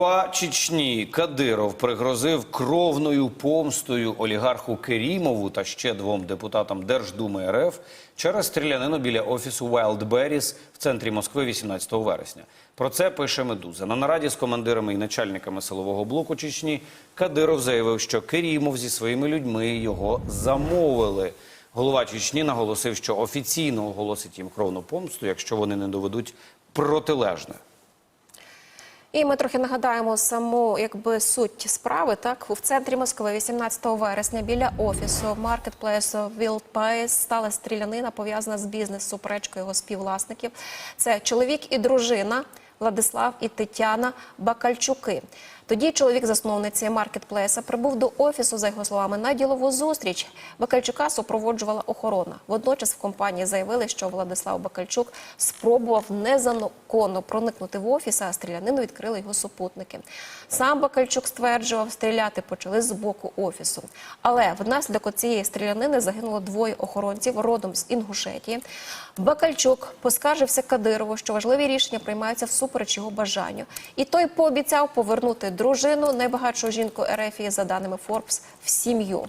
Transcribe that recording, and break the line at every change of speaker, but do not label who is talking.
Голова Чечні Кадиров пригрозив кровною помстою олігарху Керімову та ще двом депутатам Держдуми РФ через стрілянину біля офісу Wildberries в центрі Москви 18 вересня. Про це пише Медуза. На нараді з командирами і начальниками силового блоку Чечні Кадиров заявив, що Керімов зі своїми людьми його замовили. Голова Чечні наголосив, що офіційно оголосить їм кровну помсту, якщо вони не доведуть протилежне.
І ми трохи нагадаємо саму якби суть справи. Так в центрі Москви 18 вересня біля офісу маркетплейсу Wildberries стала стрілянина пов'язана з бізнес-суперечкою його співвласників. Це чоловік і дружина Владислав і Тетяна Бакальчуки. Тоді чоловік засновниці маркетплейса прибув до офісу, за його словами, на ділову зустріч. Бакальчука супроводжувала охорона. Водночас в компанії заявили, що Владислав Бакальчук спробував незаконно проникнути в офіс, а стрілянину відкрили його супутники. Сам Бакальчук стверджував, стріляти почали з боку офісу. Але внаслідок цієї стрілянини загинуло двоє охоронців родом з Інгушетії. Бакальчук поскаржився Кадирову, що важливі рішення приймаються всупереч його бажанню. І той пообіцяв повернути дружину, найбагатшу жінку Ерефії, за даними Форбс, в сім'ю.